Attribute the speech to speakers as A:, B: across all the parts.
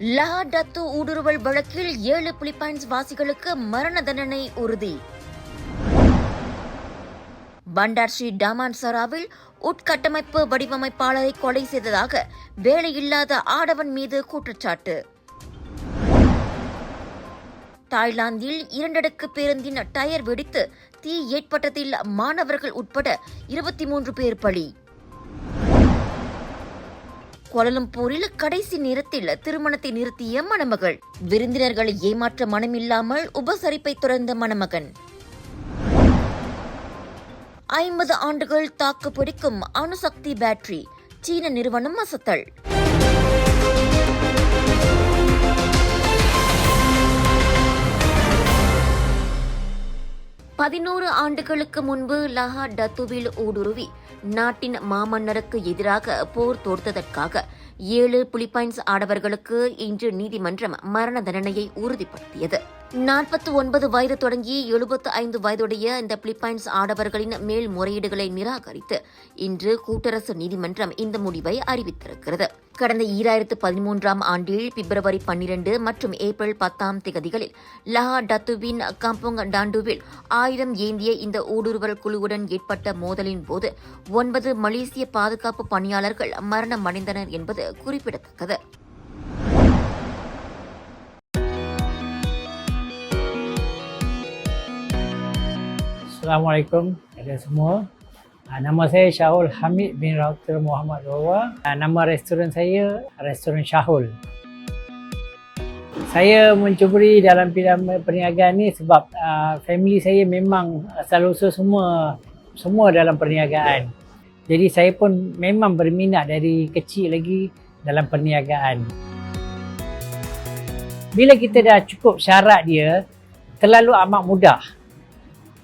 A: லா Datuk ஊடுருவல் வழக்கில் ஏழு பிலிப்பைன்ஸ் வாசிகளுக்கு மரண தண்டனை உறுதி. பண்டார் ஸ்ரீ டாமான் சராவில் உட்கட்டமைப்பு வடிவமைப்பாளரை கொலை செய்ததாக வேலையில்லாத ஆடவன் மீது குற்றச்சாட்டு. தாய்லாந்தில் இரண்டடுக்கு பேருந்தின் டயர் வெடித்து தீ ஏற்பட்டதில் மாணவர்கள் உட்பட இருபத்தி மூன்று பேர் பலி. கோலலம்பூரில் கடைசி நேரத்தில் திருமணத்தை நிறுத்திய மணமகள். விருந்தினர்களை ஏமாற்ற மனமில்லாமல் உபசரிப்பை துறந்த மணமகன். ஐம்பது ஆண்டுகள் தாக்கு பிடிக்கும் அணுசக்தி பேட்டரி சீன நிறுவனம் அசத்தல். பதினோரு ஆண்டுகளுக்கு முன்பு லஹா டத்துவில் ஊடுருவி நாட்டின் மாமன்னருக்கு எதிராக போர் தொடுத்ததற்காக ஏழு பிலிப்பைன்ஸ் ஆடவர்களுக்கு இன்று நீதிமன்றம் மரண தண்டனையை உறுதிப்படுத்தியது. நாற்பத்தி ஒன்பது வயது தொடங்கி எழுபத்து ஐந்து வயதுடைய இந்த பிலிப்பைன்ஸ் ஆடவர்களின் மேல்முறையீடுகளை நிராகரித்து இன்று கூட்டரசு நீதிமன்றம் இந்த முடிவை அறிவித்திருக்கிறது. கடந்த ஈராயிரத்து பதிமூன்றாம் ஆண்டில் பிப்ரவரி பன்னிரண்டு மற்றும் ஏப்ரல் பத்தாம் திகதிகளில் லஹா டத்துவின் கம்போங் டாண்டுவில் ஆயுதம் ஏந்திய இந்த ஊடுருவல் குழுவுடன் ஏற்பட்ட மோதலின் போது ஒன்பது மலேசிய பாதுகாப்பு பணியாளர்கள் மரணம் அடைந்தனர் என்பது குறிப்பிடத்தக்கது
B: Assalamualaikum kepada semua. Ah, Nama saya Syahul Hamid bin Dr. Muhammad Rawa. Ah, Nama restoran saya Restoran Syahul. Saya mencuburi dalam bidang perniagaan ni sebab uh, family saya memang asal usul semua semua dalam perniagaan. Jadi saya pun memang berminat dari kecil lagi dalam perniagaan. Bila kita dah cukup syarat dia, terlalu amat mudah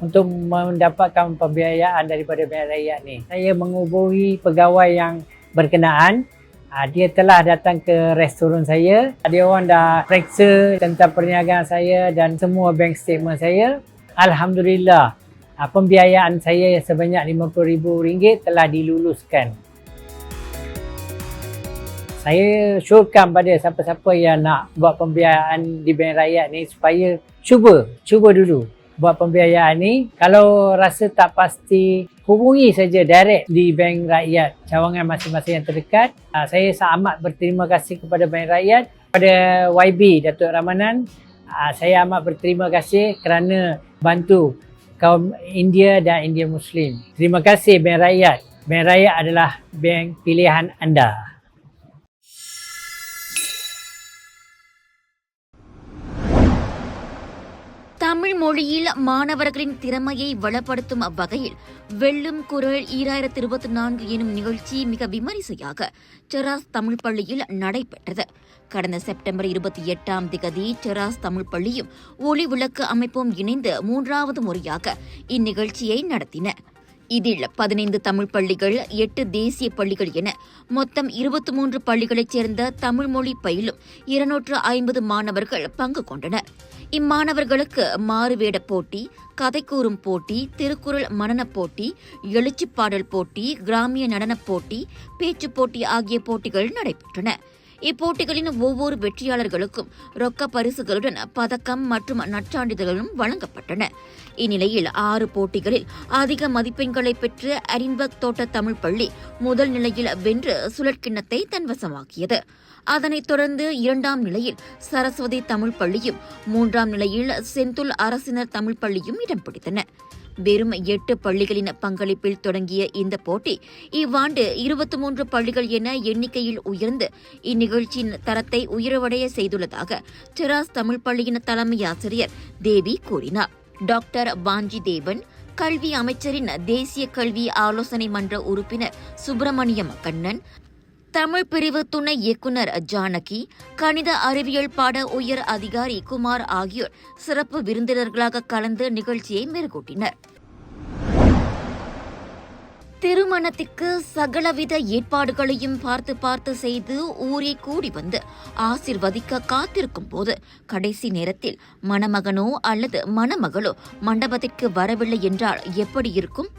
B: untuk mendapatkan pembiayaan daripada bank rakyat ni. Saya menghubungi pegawai yang berkenaan. Ah, Dia telah datang ke restoran saya. Dia orang dah periksa tentang perniagaan saya dan semua bank statement saya. Alhamdulillah, ah, pembiayaan saya sebanyak RM50,000 telah diluluskan. Saya syorkan pada siapa-siapa yang nak buat pembiayaan di bank rakyat ni supaya cuba, cuba dulu buat pembiayaan ni. Kalau rasa tak pasti, hubungi saja direct di Bank Rakyat cawangan masing-masing yang terdekat. Ah, Saya amat berterima kasih kepada Bank Rakyat, kepada YB Datuk Ramanan. Ah, Saya amat berterima kasih kerana bantu kaum India dan India Muslim. Terima kasih Bank Rakyat. Bank Rakyat adalah bank pilihan anda.
A: Tamil மொழியில் மாணவர்களின் திறமையை வளப்படுத்தும் வகையில் வெள்ளும் குரல் ஈராயிரத்தி இருபத்தி நான்கு எனும் நிகழ்ச்சி மிக விமரிசையாக செராஸ் தமிழ் பள்ளியில் நடைபெற்றது. கடந்த செப்டம்பர் இருபத்தி எட்டாம் திகதி செராஸ் தமிழ் பள்ளியும் ஒளி விளக்கு அமைப்பும் இணைந்து மூன்றாவது முறையாக இந்நிகழ்ச்சியை நடத்தின. இதில் பதினைந்து தமிழ் பள்ளிகள் எட்டு தேசிய பள்ளிகள் என மொத்தம் இருபத்தி மூன்று பள்ளிகளைச் சேர்ந்த தமிழ் மொழி பயிலும் இருநூற்று ஐம்பது மாணவர்கள் பங்கு கொண்டனர். இம்மாணவர்களுக்கு மாறுவேட போட்டி கதை கூறும் போட்டி திருக்குறள் மனனப் போட்டி எழுச்சிப்பாடல் போட்டி கிராமிய நடனப் போட்டி பேச்சுப் போட்டி ஆகிய போட்டிகள் நடைபெற்றன. இப்போட்டிகளின் ஒவ்வொரு வெற்றியாளர்களுக்கும் ரொக்க பரிசுகளுடன் பதக்கம் மற்றும் நற்சான்றிதழ்களும் வழங்கப்பட்டன. இந்நிலையில் ஆறு போட்டிகளில் அதிக மதிப்பெண்களை பெற்று அரின்பக் தோட்ட தமிழ் பள்ளி முதல் நிலையில் வென்று சுழற்கிண்ணத்தை தன்வசமாக்கியது. அதனைத் தொடர்ந்து இரண்டாம் நிலையில் சரஸ்வதி தமிழ் பள்ளியும் மூன்றாம் நிலையில் செந்துல் அரசினர் தமிழ் பள்ளியும் இடம் பிடித்தன. வெறும் எட்டு பள்ளிகளின் பங்களிப்பில் தொடங்கிய இந்த போட்டி இவ்வாண்டு இருபத்தி மூன்று பள்ளிகள் என எண்ணிக்கையில் உயர்ந்து இந்நிகழ்ச்சியின் தரத்தை உயர்வடைய செய்துள்ளதாக டெராஸ் தமிழ் பள்ளியின் தலைமை ஆசிரியர் தேவி கூறினார். டாக்டர் வாஞ்சி தேவன் கல்வி அமைச்சரின் தேசிய கல்வி ஆலோசனை மன்ற உறுப்பினர் சுப்பிரமணியம் கண்ணன் தமிழ் பிரிவு துணை இயக்குனர் ஜானகி கணித அறிவியல் பாட உயர் அதிகாரி குமார் ஆகியோர் சிறப்பு விருந்தினர்களாக கலந்து நிகழ்ச்சியை மேற்கூட்டினர். திருமணத்திற்கு சகலவித ஏற்பாடுகளையும் பார்த்து பார்த்து செய்து ஊரே கூடி வந்து ஆசிர்வதிக்க காத்திருக்கும் போது கடைசி நேரத்தில் மணமகனோ அல்லது மணமகளோ மண்டபத்திற்கு வரவில்லை என்றால் எப்படி இருக்கும்?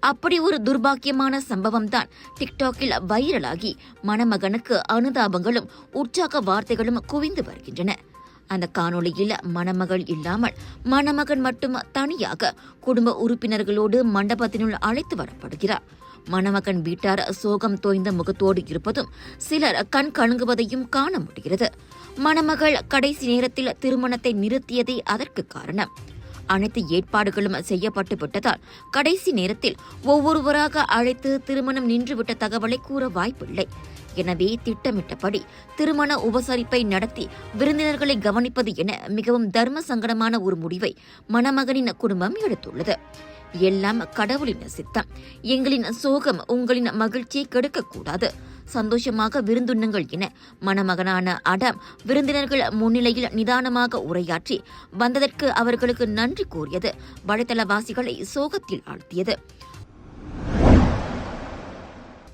A: அப்படி ஒரு துர்பாக்கியமான சம்பவம் தான் டிக்டாக்கில் வைரலாகி. மணமகனுக்கு அனுதாபங்களும் உற்சாக வார்த்தைகளும் குவிந்து வருகின்றன. அந்த காணொளியில் மணமகள் இல்லாமல் மணமகன் மட்டும் தனியாக குடும்ப உறுப்பினர்களோடு மண்டபத்தினுள் அழைத்து வரப்படுகிறார். மணமகன் வீட்டார் சோகம் தோய்ந்த முகத்தோடு இருப்பதும் சிலர் கண் கலங்குவதையும் காண முடிகிறது. மணமகள் கடைசி நேரத்தில் திருமணத்தை நிறுத்தியதே அதற்கு காரணம். அனைத்து ஏற்பாடுகளும் செய்யப்பட்டு விட்டதால் கடைசி நேரத்தில் ஒவ்வொருவராக அழைத்து திருமணம் நின்றுவிட்ட தகவலை கூற வாய்ப்பில்லை. எனவே திட்டமிட்டபடி திருமண உபசரிப்பை நடத்தி விருந்தினர்களை கவனிப்பது என மிகவும் தர்ம சங்கடமான ஒரு முடிவை மணமகனின் குடும்பம் எடுத்துள்ளது. எல்லாம் கடவுளின் சித்தம். எங்களின் சோகம் உங்களின் மகிழ்ச்சியை கெடுக்கக்கூடாது. சந்தோஷமாக விருந்துண்ணுங்கள் என மணமகனான அடம் விருந்தினர்கள் முன்னிலையில் நிதானமாக உரையாற்றி வந்ததற்கு அவர்களுக்கு நன்றி கூறியது. வலைத்தளவாசிகளை சோகத்தில் ஆழ்த்தியது.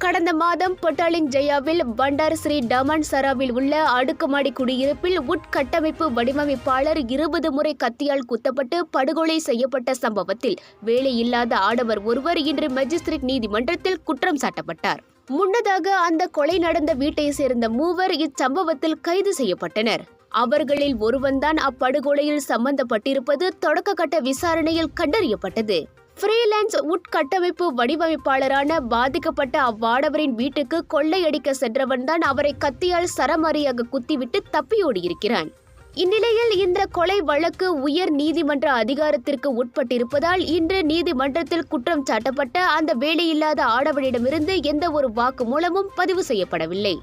C: கடந்த மாதம் பொட்டாலிங் ஜெயாவில் பண்டார் ஸ்ரீ டமன் சராவில் உள்ள அடுக்குமாடி குடியிருப்பில் உட்கட்டமைப்பு வடிவமைப்பாளர் இருபது முறை கத்தியால் குத்தப்பட்டு படுகொலை செய்யப்பட்ட சம்பவத்தில் வேலையில்லாத ஆடவர் ஒருவர் இன்று மஜிஸ்ட்ரேட் நீதிமன்றத்தில் குற்றம் சாட்டப்பட்டார். முன்னதாக அந்த கொலை நடந்த வீட்டை சேர்ந்த மூவர் இச்சம்பவத்தில் கைது செய்யப்பட்டனர். அவர்களில் ஒருவன்தான் அப்படுகொலையில் சம்பந்தப்பட்டிருப்பது தொடக்க கட்ட விசாரணையில் கண்டறியப்பட்டது. ஃப்ரீலான்ஸ் உட்கட்டமைப்பு வடிவமைப்பாளரான பாதிக்கப்பட்ட அவ்வாடவரின் வீட்டுக்கு கொள்ளையடிக்க சென்றவன்தான் அவரை கத்தியால் சரமாரியாக குத்திவிட்டு தப்பியோடியிருக்கிறான். இந்நிலையில் இந்த கொலை வழக்கு உயர் நீதிமன்ற அதிகாரத்திற்கு உட்பட்டிருப்பதால் இன்று நீதிமன்றத்தில் குற்றம் சாட்டப்பட்ட அந்த வேலையில்லாத ஆடவனிடமிருந்து எந்த ஒரு வாக்குமூலமும் பதிவு செய்யப்படவில்லை.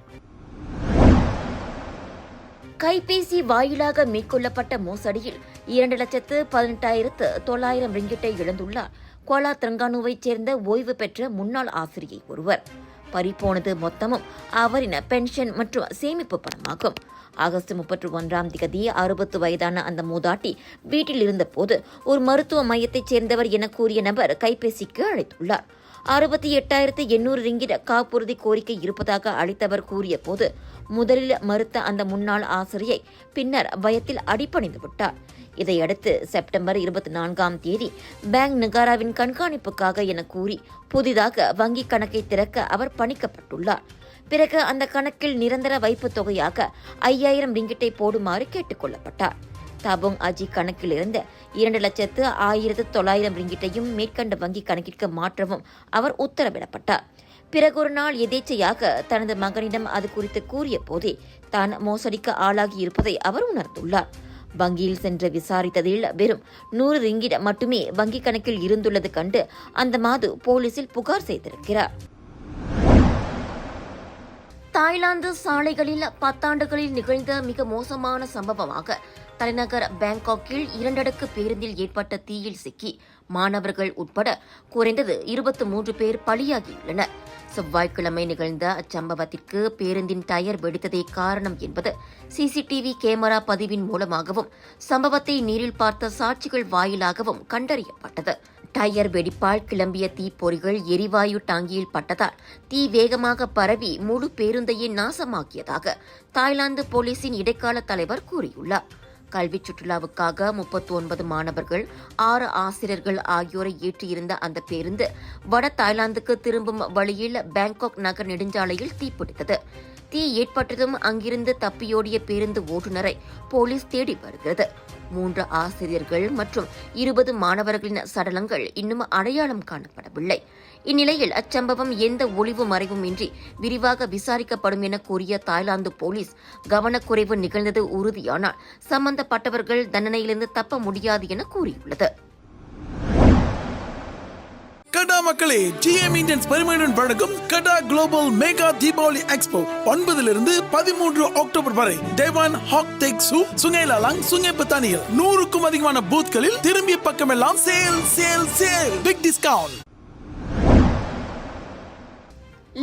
A: கைபேசி வாயிலாக மேற்கொள்ளப்பட்ட மோசடியில் இரண்டு லட்சத்து பதினெட்டாயிரத்து தொள்ளாயிரம் ரிங்கிட்டை இழந்துள்ளார். கோலா திரங்கானுவைச் சேர்ந்த ஓய்வு பெற்ற முன்னாள் ஆசிரியை ஒருவர். பறிப்போனது மொத்தமும் அவரின் பென்ஷன் மற்றும் சேமிப்பு பணமாகும். ஆகஸ்ட் முப்பத்தி ஒன்றாம் திகதி அறுபத்து வயதான அந்த மூதாட்டி வீட்டில் இருந்தபோது ஒரு மருத்துவ மையத்தைச் சேர்ந்தவர் என கூறிய நபர் கைபேசிக்கு அழைத்துள்ளார். அறுபத்தி எட்டாயிரத்து எண்ணூறு ரிங்கிட காப்புறுதி கோரிக்கை இருப்பதாக அளித்தவர் கூறிய போது முதலில் மறுத்த அந்த முன்னாள் ஆசிரியை பின்னர் பயத்தில் அடிப்பணிந்து விட்டார். இதையடுத்து செப்டம்பர் இருபத்தி நான்காம் தேதி பேங்க் நிகாராவின் கண்காணிப்புக்காக என கூறி புதிதாக வங்கிக் கணக்கை திறக்க அவர் பணிக்கப்பட்டுள்ளார். பிறகு அந்த கணக்கில் நிரந்தர வைப்புத் தொகையாக ஐயாயிரம் ரிங்கிட்டை போடுமாறு கேட்டுக் கொள்ளப்பட்டார். தபோங் அஜி கணக்கில் இருந்த இரண்டு லட்சத்து ஆயிரத்து தொள்ளாயிரம் ரிங்கிட்டையும் மேற்கண்ட வங்கி கணக்கிற்கு மாற்றவும் அவர் உத்தரவிடப்பட்டார். பிறகு ஒரு நாள் எதேச்சையாக தனது மகனிடம் அது குறித்து கூறிய போதே தான் மோசடிக்கு ஆளாகி இருப்பதை அவர் உணர்ந்துள்ளார். வங்கியில் சென்று விசாரித்ததில் வெறும் நூறு ரிங்கிட மட்டுமே வங்கிக் கணக்கில் இருந்துள்ளது கண்டு அந்த மாது போலீசில் புகார் செய்திருக்கிறார். தாய்லாந்து சாலைகளில் பத்தாண்டுகளில் நிகழ்ந்த மிக மோசமான சம்பவமாக தலைநகர் பேங்காக்கில் இரண்டடுக்கு பேருந்தில் ஏற்பட்ட தீயில் சிக்கி மாணவர்கள் உட்பட குறைந்தது இருபத்தி மூன்று பேர் பலியாகியுள்ளனர். செவ்வாய்க்கிழமை நிகழ்ந்த அச்சம்பவத்திற்கு பேருந்தின் டயர் வெடித்ததே காரணம் என்பது சிசிடிவி கேமரா பதிவின் மூலமாகவும் சம்பவத்தை நேரில் பார்த்த சாட்சிகள் வாயிலாகவும் கண்டறியப்பட்டது. டயர் வெடிப்பால் கிளம்பிய தீப்பொறிகள் எரிவாயு டாங்கியில் பட்டதால் தீ வேகமாக பரவி முழு பேருந்தையே நாசமாக்கியதாக தாய்லாந்து போலீசின் இடைக்கால தலைவர் கூறியுள்ளார். கல்வி சுற்றுலாவுக்காக முப்பத்தி ஒன்பது மாணவர்கள் ஆறு ஆசிரியர்கள் ஆகியோரை ஏற்றியிருந்த அந்த பேருந்து வட தாய்லாந்துக்கு திரும்பும் வழியில் பேங்காக் நகர் நெடுஞ்சாலையில் தீப்பிடித்தது. தீ ஏற்பட்டதும் அங்கிருந்து தப்பியோடிய பேருந்து ஓட்டுநரை போலீஸ் தேடி வருகிறது. மூன்று ஆசிரியர்கள் மற்றும் இருபது மாணவர்களின் சடலங்கள் இன்னும் அடையாளம் காணப்படவில்லை. இந்நிலையில் அச்சம்பவம் எந்த ஒளிவு மறைவும் இன்றி விரிவாக விசாரிக்கப்படும் என கூறிய தாய்லாந்து போலீஸ் கவனக்குறைவு நிகழ்ந்தது உறுதியானால் சம்பந்தப்பட்டவர்கள் தண்டனையிலிருந்து தப்ப முடியாது என கூறியுள்ளது.
D: கடா மக்களே ஜிஎம் இந்தியன்ஸ் பெருமையுடன் வழங்கும் கடா குளோபல் மெகா தீபாவளி எக்ஸ்போ ஒன்பதிலிருந்து பதிமூன்று அக்டோபர் வரை. டேவான் ஹாக் டெக் சூ சுங்கேலாலாங் சுங்கே பத்தானியில் நூறுக்கும் அதிகமான பூத்களில் திரும்பிய பக்கமெல்லாம் sale sale sale. Big discount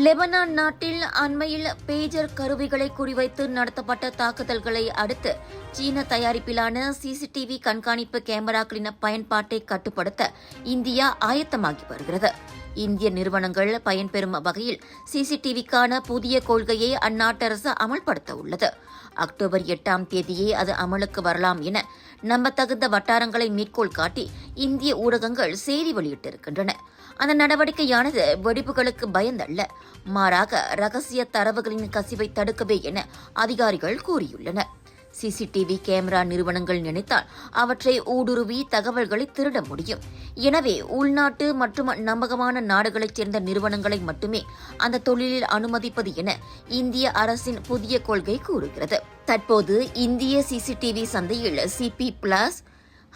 A: Lebanon நாட்டில் அண்மையில் பேஜர் கருவிகளை குறிவைத்து நடத்தப்பட்ட தாக்குதல்களை அடுத்து சீன தயாரிப்பிலான சிசிடிவி கண்காணிப்பு கேமராக்களின் பயன்பாட்டை கட்டுப்படுத்த இந்தியா ஆயத்தமாகி வருகிறது. இந்திய நிறுவனங்கள் பயன்பெறும் வகையில் சிசிடிவிக்கான புதிய கொள்கையை அந்நாட்டு அரசு அமல்படுத்த உள்ளது. அக்டோபர் எட்டாம் தேதியே அது அமலுக்கு வரலாம் என நம்பத்தகுந்த வட்டாரங்களை மேற்கோள் காட்டி இந்திய ஊடகங்கள் செய்தி வெளியிட்டிருக்கின்றன. அந்த நடவடிக்கையானது வெடிப்புகளுக்கு பயந்தல்ல. மாறாக ரகசிய தரவுகளின் கசிவை தடுக்கவே என அதிகாரிகள் கூறியுள்ளனர். சிசிடிவி கேமரா நிறுவனங்கள் நினைத்தால் அவற்றை ஊடுருவி தகவல்களை திருட முடியும். எனவே உள்நாட்டு மற்றும் நம்பகமான நாடுகளைச் சேர்ந்த நிறுவனங்களை மட்டுமே அந்த தொழிலில் அனுமதிப்பது என இந்திய அரசின் புதிய கொள்கை கூறுகிறது. தற்போது இந்திய சிசிடிவி சந்தையில் CP plus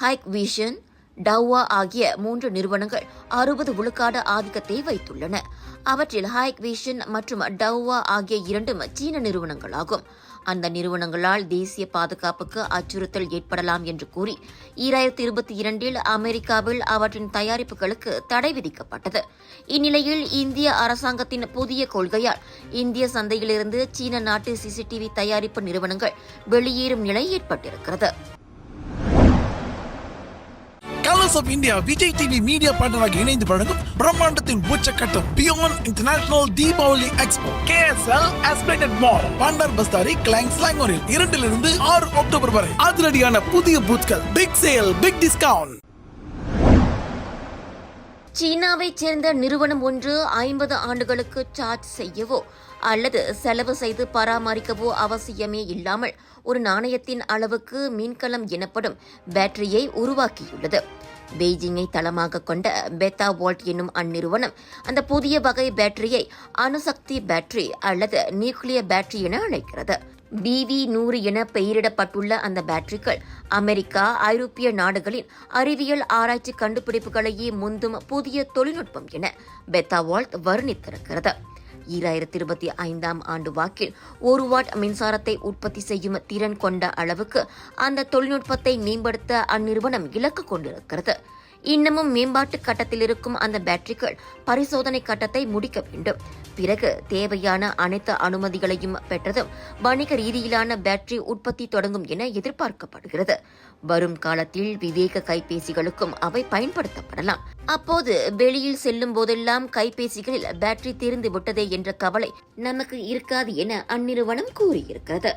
A: Hikvision Dahua ஆகிய மூன்று நிறுவனங்கள் அறுபது விழுக்காடு ஆதிக்கத்தை வைத்துள்ளன. அவற்றில் ஹைக் விஷன் மற்றும் டவ்வா ஆகிய இரண்டும் சீன நிறுவனங்களாகும். அந்த நிறுவனங்களால் தேசிய பாதுகாப்புக்கு அச்சுறுத்தல் ஏற்படலாம் என்று கூறி ஈராயிரத்தி இருபத்தி இரண்டில் அமெரிக்காவில் அவற்றின் தயாரிப்புகளுக்கு தடை விதிக்கப்பட்டது. இந்நிலையில் இந்திய அரசாங்கத்தின் புதிய கொள்கையால் இந்திய சந்தையிலிருந்து சீன நாட்டு சிசிடிவி தயாரிப்பு நிறுவனங்கள் வெளியேறும் நிலை ஏற்பட்டிருக்கிறது.
D: Colors of India Vijay TV media பார்ட்னராக இணைந்து வழங்கும் பிரம்மாண்டத்தின் உச்சக்கட்டம் beyond international Deepavali expo KSL aspirated mall Bandar Bestari Klang ஸ்லாங்கோரில் இரண்டிலிருந்து ஆறு அக்டோபர் வரை. அதிரடியான புதிய பூத்கள் பிக் சேல் பிக் டிஸ்கவுண்ட்
A: சீனாவைச் சேர்ந்த நிறுவனம் ஒன்று ஐம்பது ஆண்டுகளுக்கு சார்ஜ் செய்யவோ அல்லது செலவு செய்து பராமரிக்கவோ அவசியமே இல்லாமல் ஒரு நாணயத்தின் அளவுக்கு மீன்கலம் எனப்படும் பேட்டரியை உருவாக்கியுள்ளது. பெய்ஜிங்கை தளமாக கொண்ட பெத்தா வால்ட் என்னும் அந்நிறுவனம் அந்த புதிய வகை பேட்டரியை அணுசக்தி பேட்டரி அல்லது நியூக்ளியர் பேட்டரி என அழைக்கிறது. பிவி நூறு என பெயரிடப்பட்டுள்ள அந்த பேட்டரிகள் அமெரிக்கா ஐரோப்பிய நாடுகளின் அறிவியல் ஆராய்ச்சி கண்டுபிடிப்புகளையே முந்தும் புதிய தொழில்நுட்பம் என பெத்தாவால்ட் வர்ணித்திருக்கிறது. ஈராயிரத்தி இருபத்தி ஐந்தாம் ஆண்டு வாக்கில் ஒரு வாட் மின்சாரத்தை உற்பத்தி செய்யும் திறன் கொண்ட அளவுக்கு அந்த தொழில்நுட்பத்தை மேம்படுத்த அந்நிறுவனம் இலக்கு கொண்டிருக்கிறது. இன்னமும் மேம்பாட்டு கட்டத்தில் இருக்கும் அந்த பேட்டரிகள் பரிசோதனை கட்டத்தை முடிக்க வேண்டும். பிறகு தேவையான அனைத்து அனுமதிகளையும் பெற்றதும் வணிக ரீதியிலான பேட்டரி உற்பத்தி தொடங்கும் என எதிர்பார்க்கப்படுகிறது. வரும் காலத்தில் விவேக கைபேசிகளுக்கும் அவை பயன்படுத்தப்படலாம். அப்போது வெளியில் செல்லும் போதெல்லாம் கைபேசிகளில் பேட்டரி தீர்ந்து விட்டதே என்ற கவலை நமக்கு இருக்காது என அந்நிறுவனம் கூறியிருக்கிறது.